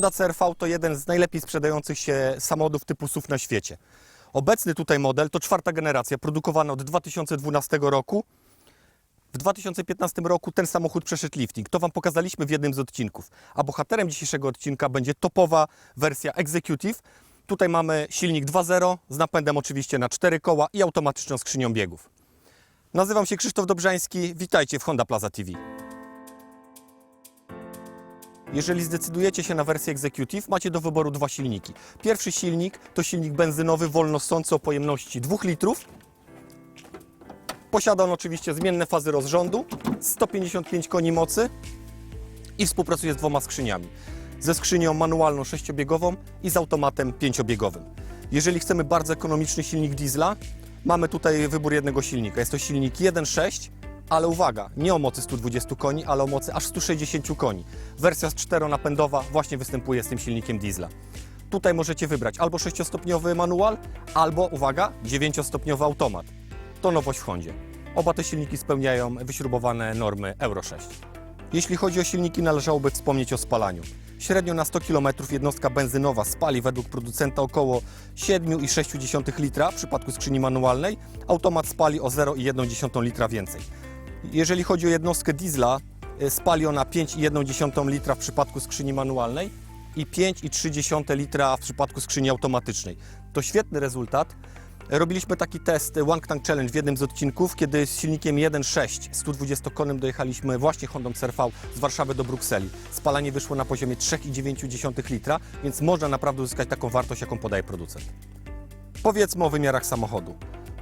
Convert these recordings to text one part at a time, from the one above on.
Honda CR-V to jeden z najlepiej sprzedających się samochodów typu SUV na świecie. Obecny tutaj model to czwarta generacja, produkowany od 2012 roku. W 2015 roku ten samochód przeszedł lifting. To Wam pokazaliśmy w jednym z odcinków. A bohaterem dzisiejszego odcinka będzie topowa wersja Executive. Tutaj mamy silnik 2.0 z napędem oczywiście na 4 koła i automatyczną skrzynią biegów. Nazywam się Krzysztof Dobrzański. Witajcie w Honda Plaza TV. Jeżeli zdecydujecie się na wersję Executive, macie do wyboru dwa silniki. Pierwszy silnik to silnik benzynowy wolnosący o pojemności 2 litrów. Posiada on oczywiście zmienne fazy rozrządu, 155 koni mocy i współpracuje z dwoma skrzyniami. Ze skrzynią manualną sześciobiegową i z automatem pięciobiegowym. Jeżeli chcemy bardzo ekonomiczny silnik diesla, mamy tutaj wybór jednego silnika. Jest to silnik 1.6, ale uwaga, nie o mocy 120 koni, ale o mocy aż 160 koni. Wersja z czteronapędowa właśnie występuje z tym silnikiem diesla. Tutaj możecie wybrać albo 6-stopniowy manual, albo, uwaga, 9-stopniowy automat. To nowość w Hondzie. Oba te silniki spełniają wyśrubowane normy Euro 6. Jeśli chodzi o silniki, należałoby wspomnieć o spalaniu. Średnio na 100 km jednostka benzynowa spali według producenta około 7,6 litra w przypadku skrzyni manualnej. Automat spali o 0,1 litra więcej. Jeżeli chodzi o jednostkę diesla, y, spali ona 5,1 litra w przypadku skrzyni manualnej i 5,3 litra w przypadku skrzyni automatycznej. To świetny rezultat. Robiliśmy taki test One Tank Challenge w jednym z odcinków, kiedy z silnikiem 1.6 120-konnym dojechaliśmy właśnie Hondą CR-V z Warszawy do Brukseli. Spalanie wyszło na poziomie 3,9 litra, więc można naprawdę uzyskać taką wartość, jaką podaje producent. Powiedzmy o wymiarach samochodu.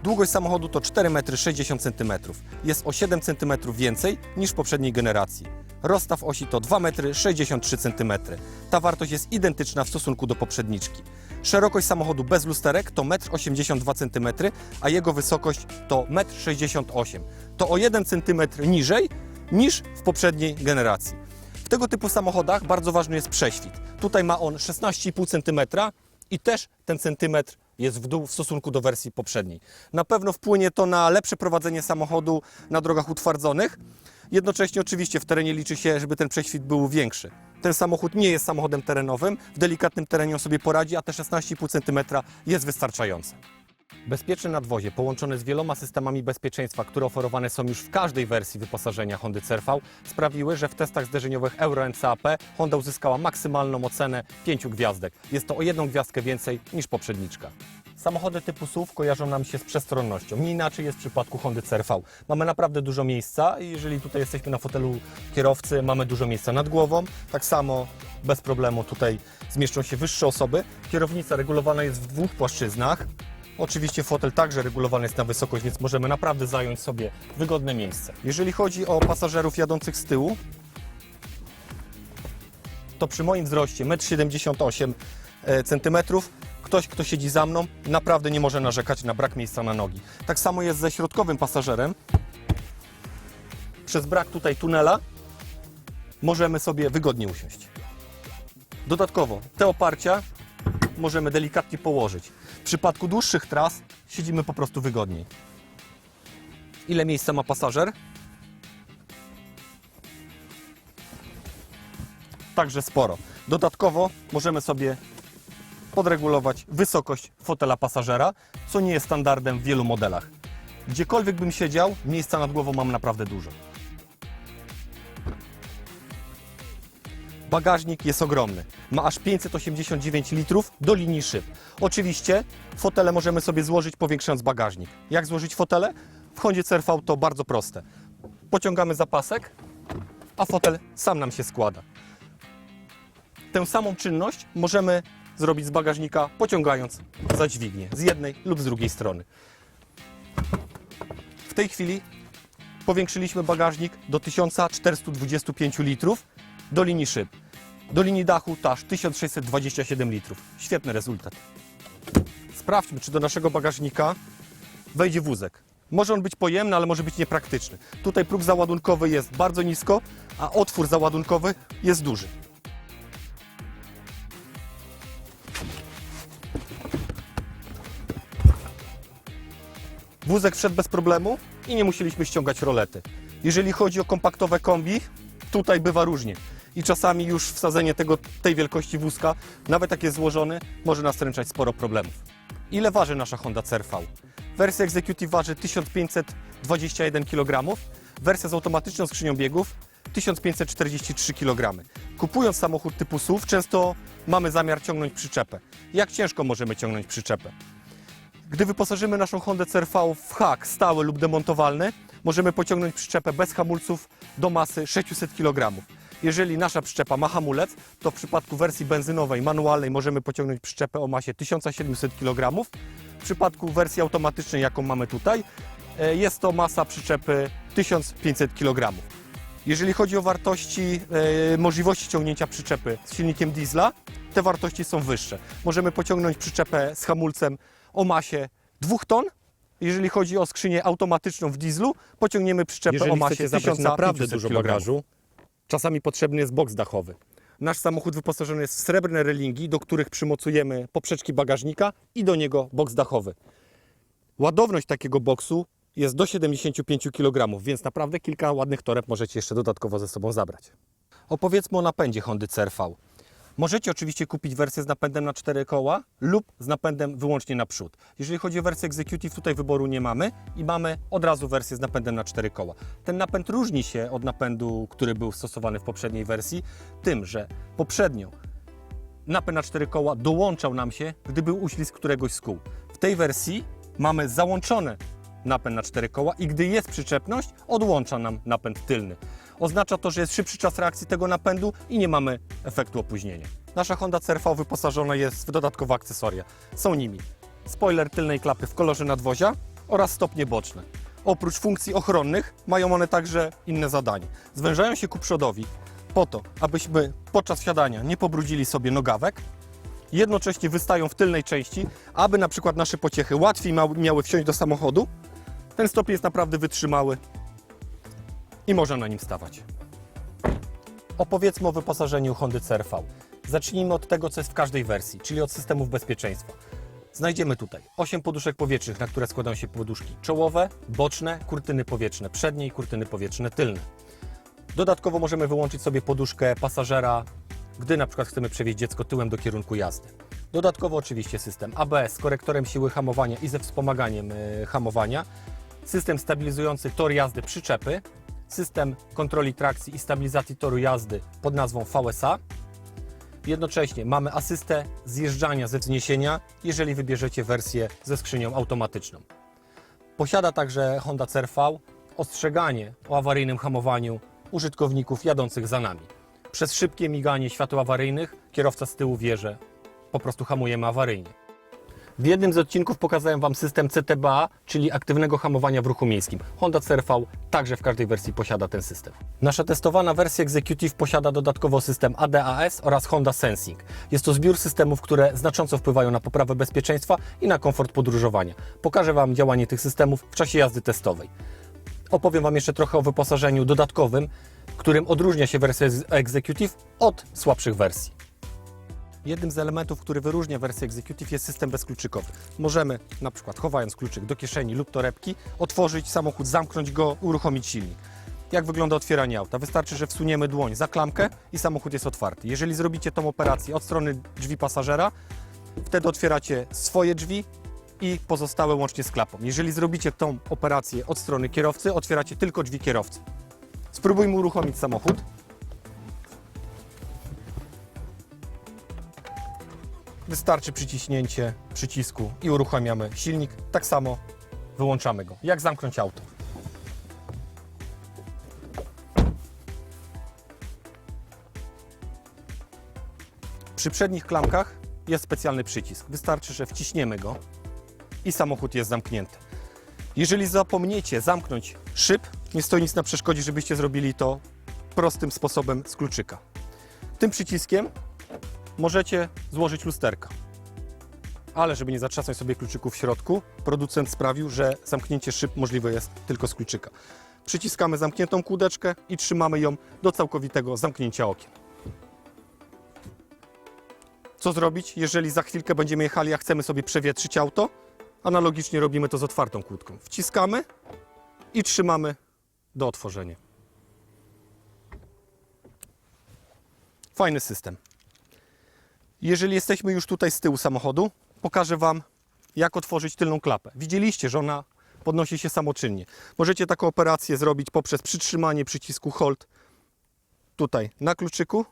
Długość samochodu to 4,60 m. Jest o 7 cm więcej niż w poprzedniej generacji. Rozstaw osi to 2,63 m. Ta wartość jest identyczna w stosunku do poprzedniczki. Szerokość samochodu bez lusterek to 1,82 cm, a jego wysokość to 1,68 m. To o 1 cm niżej niż w poprzedniej generacji. W tego typu samochodach bardzo ważny jest prześwit. Tutaj ma on 16,5 cm i też ten centymetr jest w dół w stosunku do wersji poprzedniej. Na pewno wpłynie to na lepsze prowadzenie samochodu na drogach utwardzonych. Jednocześnie oczywiście w terenie liczy się, żeby ten prześwit był większy. Ten samochód nie jest samochodem terenowym, w delikatnym terenie on sobie poradzi, a te 16,5 cm jest wystarczające. Bezpieczne nadwozie połączone z wieloma systemami bezpieczeństwa, które oferowane są już w każdej wersji wyposażenia Hondy CR-V, sprawiły, że w testach zderzeniowych Euro NCAP Honda uzyskała maksymalną ocenę 5 gwiazdek. Jest to o jedną gwiazdkę więcej niż poprzedniczka. Samochody typu SUV kojarzą nam się z przestronnością. Nie inaczej jest w przypadku Hondy CR-V. Mamy naprawdę dużo miejsca i jeżeli tutaj jesteśmy na fotelu kierowcy, mamy dużo miejsca nad głową. Tak samo bez problemu tutaj zmieszczą się wyższe osoby. Kierownica regulowana jest w dwóch płaszczyznach. Oczywiście fotel także regulowany jest na wysokość, więc możemy naprawdę zająć sobie wygodne miejsce. Jeżeli chodzi o pasażerów jadących z tyłu, to przy moim wzroście 1,78 cm ktoś, kto siedzi za mną, naprawdę nie może narzekać na brak miejsca na nogi. Tak samo jest ze środkowym pasażerem. Przez brak tutaj tunela możemy sobie wygodnie usiąść. Dodatkowo te oparcia możemy delikatnie położyć. Przypadku dłuższych tras siedzimy po prostu wygodniej. Ile miejsca ma pasażer? Także sporo. Dodatkowo możemy sobie podregulować wysokość fotela pasażera, co nie jest standardem w wielu modelach. Gdziekolwiek bym siedział, miejsca nad głową mam naprawdę dużo. Bagażnik jest ogromny. Ma aż 589 litrów do linii szyb. Oczywiście fotele możemy sobie złożyć powiększając bagażnik. Jak złożyć fotele? W Hondzie CR-V to bardzo proste. Pociągamy zapasek, a fotel sam nam się składa. Tę samą czynność możemy zrobić z bagażnika, pociągając za dźwignię z jednej lub z drugiej strony. W tej chwili powiększyliśmy bagażnik do 1425 litrów do linii szyb. Do linii dachu to aż 1627 litrów. Świetny rezultat. Sprawdźmy, czy do naszego bagażnika wejdzie wózek. Może on być pojemny, ale może być niepraktyczny. Tutaj próg załadunkowy jest bardzo nisko, a otwór załadunkowy jest duży. Wózek wszedł bez problemu i nie musieliśmy ściągać rolety. Jeżeli chodzi o kompaktowe kombi, tutaj bywa różnie. I czasami już wsadzenie tego, tej wielkości wózka, nawet jak jest złożony, może nastręczać sporo problemów. Ile waży nasza Honda CR-V? Wersja Executive waży 1521 kg, wersja z automatyczną skrzynią biegów 1543 kg. Kupując samochód typu SUV często mamy zamiar ciągnąć przyczepę. Jak ciężko możemy ciągnąć przyczepę? Gdy wyposażymy naszą Hondę CR-V w hak stały lub demontowalny, możemy pociągnąć przyczepę bez hamulców do masy 600 kg. Jeżeli nasza przyczepa ma hamulec, to w przypadku wersji benzynowej, manualnej możemy pociągnąć przyczepę o masie 1700 kg. W przypadku wersji automatycznej, jaką mamy tutaj, e, jest to masa przyczepy 1500 kg. Jeżeli chodzi o wartości, e, możliwości ciągnięcia przyczepy z silnikiem diesla, te wartości są wyższe. Możemy pociągnąć przyczepę z hamulcem o masie 2 ton. Jeżeli chodzi o skrzynię automatyczną w dieslu, pociągniemy przyczepę Jeżeli o masie zabrać naprawdę 1500 dużo kg. bagażu, Czasami potrzebny jest boks dachowy. Nasz samochód wyposażony jest w srebrne relingi, do których przymocujemy poprzeczki bagażnika i do niego boks dachowy. Ładowność takiego boksu jest do 75 kg, więc naprawdę kilka ładnych toreb możecie jeszcze dodatkowo ze sobą zabrać. Opowiedzmy o napędzie Hondy CR-V. Możecie oczywiście kupić wersję z napędem na 4 koła lub z napędem wyłącznie na przód. Jeżeli chodzi o wersję Executive, tutaj wyboru nie mamy i mamy od razu wersję z napędem na 4 koła. Ten napęd różni się od napędu, który był stosowany w poprzedniej wersji, tym, że poprzednio napęd na 4 koła dołączał nam się, gdy był uślizg któregoś z kół. W tej wersji mamy załączony napęd na 4 koła i gdy jest przyczepność, odłącza nam napęd tylny. Oznacza to, że jest szybszy czas reakcji tego napędu i nie mamy efektu opóźnienia. Nasza Honda CR-V wyposażona jest w dodatkowe akcesoria. Są nimi spoiler tylnej klapy w kolorze nadwozia oraz stopnie boczne. Oprócz funkcji ochronnych mają one także inne zadanie. Zwężają się ku przodowi po to, abyśmy podczas wsiadania nie pobrudzili sobie nogawek, jednocześnie wystają w tylnej części, aby na przykład nasze pociechy łatwiej miały wsiąść do samochodu. Ten stopień jest naprawdę wytrzymały i można na nim stawać. Opowiedzmy o wyposażeniu Hondy CR-V. Zacznijmy od tego, co jest w każdej wersji, czyli od systemów bezpieczeństwa. Znajdziemy tutaj 8 poduszek powietrznych, na które składają się poduszki czołowe, boczne, kurtyny powietrzne przednie i kurtyny powietrzne tylne. Dodatkowo możemy wyłączyć sobie poduszkę pasażera, gdy na przykład chcemy przewieźć dziecko tyłem do kierunku jazdy. Dodatkowo oczywiście system ABS z korektorem siły hamowania i ze wspomaganiem e, hamowania, system stabilizujący tor jazdy przyczepy, system kontroli trakcji i stabilizacji toru jazdy pod nazwą VSA. Jednocześnie mamy asystę zjeżdżania ze wzniesienia, jeżeli wybierzecie wersję ze skrzynią automatyczną. Posiada także Honda CR-V ostrzeganie o awaryjnym hamowaniu użytkowników jadących za nami. Przez szybkie miganie świateł awaryjnych kierowca z tyłu wie, że po prostu hamujemy awaryjnie. W jednym z odcinków pokazałem Wam system CTBA, czyli aktywnego hamowania w ruchu miejskim. Honda CR-V także w każdej wersji posiada ten system. Nasza testowana wersja Executive posiada dodatkowo system ADAS oraz Honda Sensing. Jest to zbiór systemów, które znacząco wpływają na poprawę bezpieczeństwa i na komfort podróżowania. Pokażę Wam działanie tych systemów w czasie jazdy testowej. Opowiem Wam jeszcze trochę o wyposażeniu dodatkowym, którym odróżnia się wersja Executive od słabszych wersji. Jednym z elementów, który wyróżnia wersję Executive jest system bezkluczykowy. Możemy na przykład chowając kluczyk do kieszeni lub torebki, otworzyć samochód, zamknąć go, uruchomić silnik. Jak wygląda otwieranie auta? Wystarczy, że wsuniemy dłoń za klamkę i samochód jest otwarty. Jeżeli zrobicie tą operację od strony drzwi pasażera, wtedy otwieracie swoje drzwi i pozostałe łącznie z klapą. Jeżeli zrobicie tą operację od strony kierowcy, otwieracie tylko drzwi kierowcy. Spróbujmy uruchomić samochód. Wystarczy przyciśnięcie przycisku i uruchamiamy silnik. Tak samo wyłączamy go. Jak zamknąć auto? Przy przednich klamkach jest specjalny przycisk. Wystarczy, że wciśniemy go i samochód jest zamknięty. Jeżeli zapomniecie zamknąć szyb, nie stoi nic na przeszkodzie, żebyście zrobili to prostym sposobem z kluczyka. Tym przyciskiem możecie złożyć lusterka. Ale żeby nie zatrzasnąć sobie kluczyków w środku, producent sprawił, że zamknięcie szyb możliwe jest tylko z kluczyka. Przyciskamy zamkniętą kółdeczkę i trzymamy ją do całkowitego zamknięcia okien. Co zrobić, jeżeli za chwilkę będziemy jechali, a chcemy sobie przewietrzyć auto? Analogicznie robimy to z otwartą kłódką. Wciskamy i trzymamy do otworzenia. Fajny system. Jeżeli jesteśmy już tutaj z tyłu samochodu, pokażę Wam, jak otworzyć tylną klapę. Widzieliście, że ona podnosi się samoczynnie. Możecie taką operację zrobić poprzez przytrzymanie przycisku Hold tutaj na kluczyku,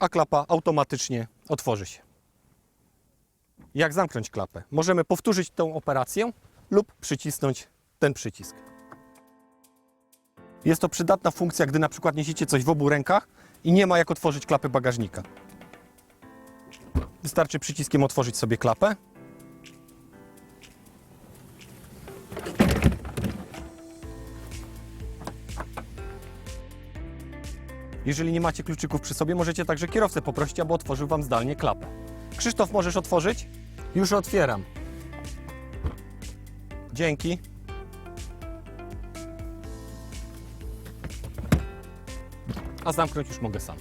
a klapa automatycznie otworzy się. Jak zamknąć klapę? Możemy powtórzyć tę operację lub przycisnąć ten przycisk. Jest to przydatna funkcja, gdy na przykład niesiecie coś w obu rękach i nie ma jak otworzyć klapy bagażnika. Wystarczy przyciskiem otworzyć sobie klapę. Jeżeli nie macie kluczyków przy sobie, możecie także kierowcę poprosić, aby otworzył Wam zdalnie klapę. Krzysztof, możesz otworzyć? Już otwieram. Dzięki. A zamknąć już mogę sam.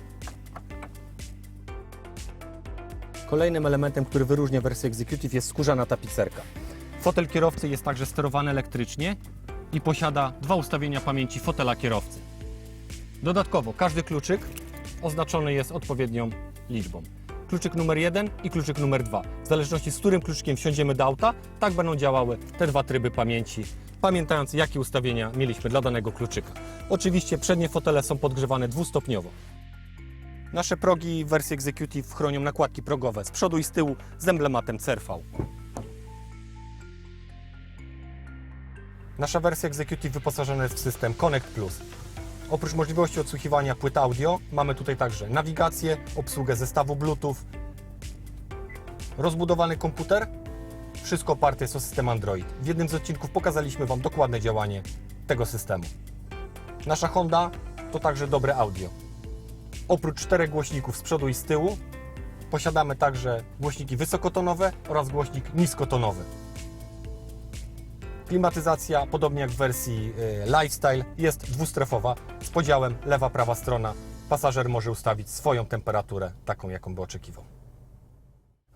Kolejnym elementem, który wyróżnia wersję Executive jest skórzana tapicerka. Fotel kierowcy jest także sterowany elektrycznie i posiada dwa ustawienia pamięci fotela kierowcy. Dodatkowo każdy kluczyk oznaczony jest odpowiednią liczbą. Kluczyk numer 1 i kluczyk numer 2. W zależności z którym kluczykiem wsiądziemy do auta, tak będą działały te dwa tryby pamięci, pamiętając jakie ustawienia mieliśmy dla danego kluczyka. Oczywiście przednie fotele są podgrzewane dwustopniowo. Nasze progi w wersji Executive chronią nakładki progowe z przodu i z tyłu z emblematem CRV. Nasza wersja Executive wyposażona jest w system Connect Plus. Oprócz możliwości odsłuchiwania płyt audio, mamy tutaj także nawigację, obsługę zestawu Bluetooth, rozbudowany komputer, wszystko oparte jest o system Android. W jednym z odcinków pokazaliśmy Wam dokładne działanie tego systemu. Nasza Honda to także dobre audio. Oprócz czterech głośników z przodu i z tyłu, posiadamy także głośniki wysokotonowe oraz głośnik niskotonowy. Klimatyzacja, podobnie jak w wersji y, Lifestyle, jest dwustrefowa z podziałem lewa-prawa strona. Pasażer może ustawić swoją temperaturę, taką jaką by oczekiwał.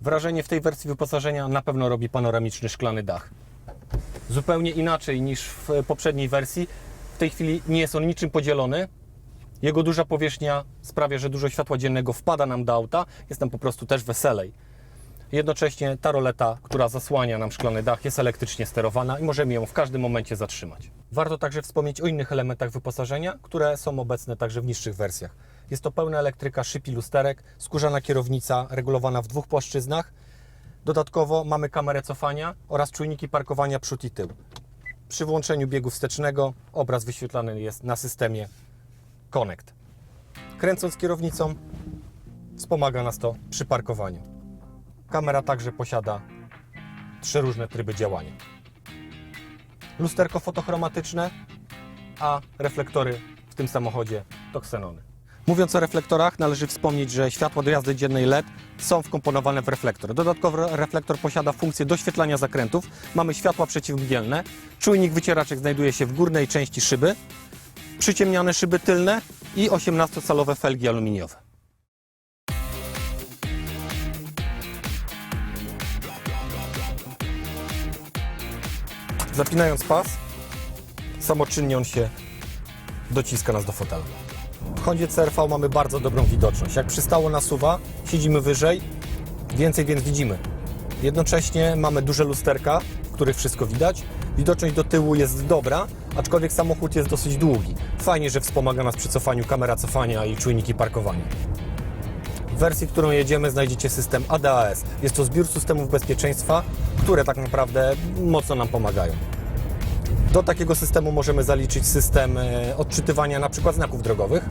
Wrażenie w tej wersji wyposażenia na pewno robi panoramiczny szklany dach. Zupełnie inaczej niż w poprzedniej wersji. W tej chwili nie jest on niczym podzielony. Jego duża powierzchnia sprawia, że dużo światła dziennego wpada nam do auta. Jest nam po prostu też weselej. Jednocześnie ta roleta, która zasłania nam szklany dach, jest elektrycznie sterowana i możemy ją w każdym momencie zatrzymać. Warto także wspomnieć o innych elementach wyposażenia, które są obecne także w niższych wersjach. Jest to pełna elektryka szyb i lusterek, skórzana kierownica regulowana w dwóch płaszczyznach. Dodatkowo mamy kamerę cofania oraz czujniki parkowania przód i tył. Przy włączeniu biegu wstecznego obraz wyświetlany jest na systemie Connect. Kręcąc kierownicą wspomaga nas to przy parkowaniu. Kamera także posiada trzy różne tryby działania. Lusterko fotochromatyczne, a reflektory w tym samochodzie to ksenony. Mówiąc o reflektorach, należy wspomnieć, że światła do jazdy dziennej LED są wkomponowane w reflektor. Dodatkowo reflektor posiada funkcję doświetlania zakrętów. Mamy światła przeciwmgielne. Czujnik wycieraczek znajduje się w górnej części szyby. Przyciemniane szyby tylne i 18-calowe felgi aluminiowe. Zapinając pas, samoczynnie on się dociska nas do fotela. W Hondzie CRV mamy bardzo dobrą widoczność. Jak przystało nasuwa, siedzimy wyżej, więcej więc widzimy. Jednocześnie mamy duże lusterka, w których wszystko widać. Widoczność do tyłu jest dobra, aczkolwiek samochód jest dosyć długi. Fajnie, że wspomaga nas przy cofaniu kamera cofania i czujniki parkowania. W wersji, którą jedziemy, znajdziecie system ADAS. Jest to zbiór systemów bezpieczeństwa, które tak naprawdę mocno nam pomagają. Do takiego systemu możemy zaliczyć system e, odczytywania na przykład znaków drogowych.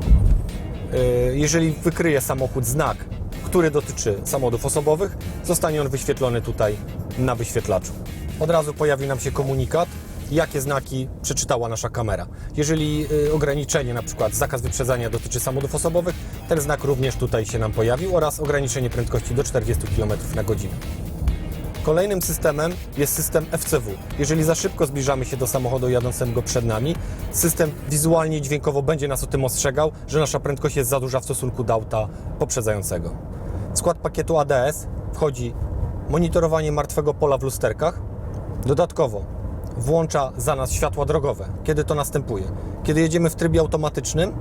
E, Jeżeli wykryje samochód znak, który dotyczy samochodów osobowych, zostanie on wyświetlony tutaj na wyświetlaczu. Od razu pojawi nam się komunikat, jakie znaki przeczytała nasza kamera. Jeżeli y, ograniczenie, na przykład zakaz wyprzedzania dotyczy samochodów osobowych, ten znak również tutaj się nam pojawił oraz ograniczenie prędkości do 40 km na godzinę. Kolejnym systemem jest system FCW. Jeżeli za szybko zbliżamy się do samochodu jadącego przed nami, system wizualnie i dźwiękowo będzie nas o tym ostrzegał, że nasza prędkość jest za duża w stosunku do auta poprzedzającego. W skład pakietu ADS wchodzi monitorowanie martwego pola w lusterkach. Dodatkowo włącza za nas światła drogowe, kiedy to następuje. Kiedy jedziemy w trybie automatycznym,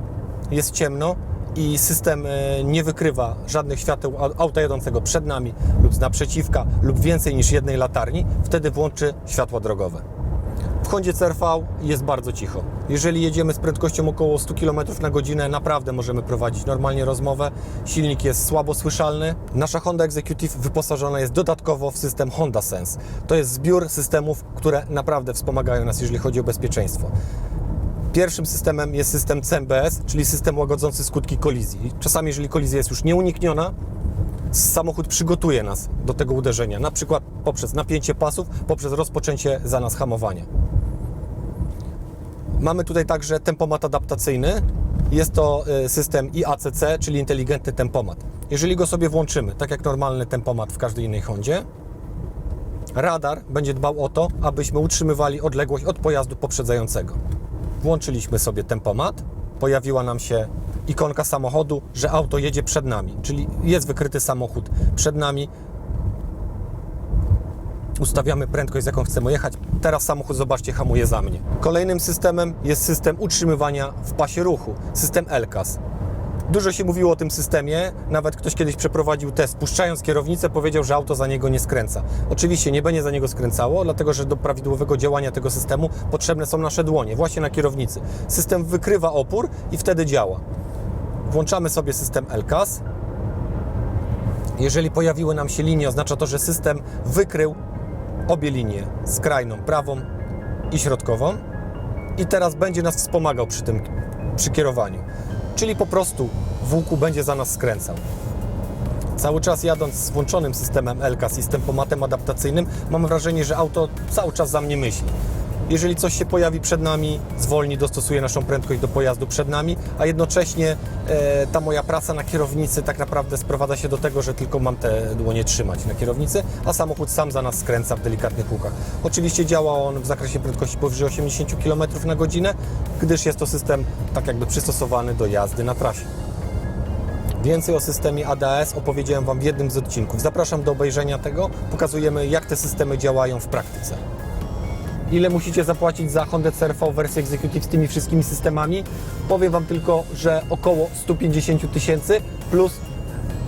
jest ciemno i system e, nie wykrywa żadnych świateł au- auta jadącego przed nami lub z naprzeciwka lub więcej niż jednej latarni, wtedy włączy światła drogowe. W Hondzie CRV jest bardzo cicho. Jeżeli jedziemy z prędkością około 100 km na godzinę, naprawdę możemy prowadzić normalnie rozmowę. Silnik jest słabo słyszalny. Nasza Honda Executive wyposażona jest dodatkowo w system Honda Sense. To jest zbiór systemów, które naprawdę wspomagają nas, jeżeli chodzi o bezpieczeństwo. Pierwszym systemem jest system CMBS, czyli system łagodzący skutki kolizji. Czasami, jeżeli kolizja jest już nieunikniona, samochód przygotuje nas do tego uderzenia, na przykład poprzez napięcie pasów, poprzez rozpoczęcie za nas hamowania. Mamy tutaj także tempomat adaptacyjny. Jest to y, system IACC, czyli inteligentny tempomat. Jeżeli go sobie włączymy, tak jak normalny tempomat w każdej innej Hondzie, radar będzie dbał o to, abyśmy utrzymywali odległość od pojazdu poprzedzającego. Włączyliśmy sobie tempomat, pojawiła nam się ikonka samochodu, że auto jedzie przed nami, czyli jest wykryty samochód przed nami. Ustawiamy prędkość, z jaką chcemy jechać. Teraz samochód, zobaczcie, hamuje za mnie. Kolejnym systemem jest system utrzymywania w pasie ruchu, system LCAS. Dużo się mówiło o tym systemie, nawet ktoś kiedyś przeprowadził test, puszczając kierownicę, powiedział, że auto za niego nie skręca. Oczywiście nie będzie za niego skręcało, dlatego że do prawidłowego działania tego systemu potrzebne są nasze dłonie, właśnie na kierownicy. System wykrywa opór i wtedy działa. Włączamy sobie system LCAS. Jeżeli pojawiły nam się linie, oznacza to, że system wykrył obie linie, skrajną, prawą i środkową i teraz będzie nas wspomagał przy tym przy kierowaniu. Czyli po prostu w łuku będzie za nas skręcał. Cały czas jadąc z włączonym systemem LCAS i z tempomatem adaptacyjnym, mam wrażenie, że auto cały czas za mnie myśli. Jeżeli coś się pojawi przed nami, zwolni, dostosuje naszą prędkość do pojazdu przed nami, a jednocześnie e, ta moja praca na kierownicy tak naprawdę sprowadza się do tego, że tylko mam te dłonie trzymać na kierownicy, a samochód sam za nas skręca w delikatnych łukach. Oczywiście działa on w zakresie prędkości powyżej 80 km na godzinę, gdyż jest to system tak jakby przystosowany do jazdy na trasie. Więcej o systemie ADAS opowiedziałem Wam w jednym z odcinków. Zapraszam do obejrzenia tego. Pokazujemy, jak te systemy działają w praktyce. Ile musicie zapłacić za Honda CR-V wersję Executive z tymi wszystkimi systemami? Powiem Wam tylko, że około 150 tysięcy plus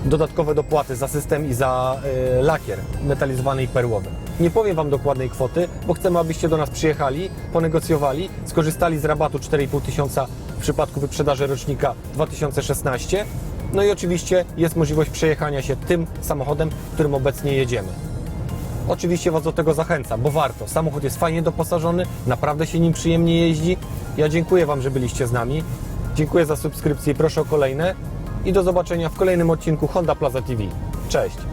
dodatkowe dopłaty za system i za y, lakier metalizowany i perłowy. Nie powiem Wam dokładnej kwoty, bo chcemy, abyście do nas przyjechali, ponegocjowali, skorzystali z rabatu 4,5 tysiąca w przypadku wyprzedaży rocznika 2016. No i oczywiście jest możliwość przejechania się tym samochodem, którym obecnie jedziemy. Oczywiście Was do tego zachęcam, bo warto. Samochód jest fajnie doposażony, naprawdę się nim przyjemnie jeździ. Ja dziękuję Wam, że byliście z nami. Dziękuję za subskrypcję i proszę o kolejne. I do zobaczenia w kolejnym odcinku Honda Plaza TV. Cześć!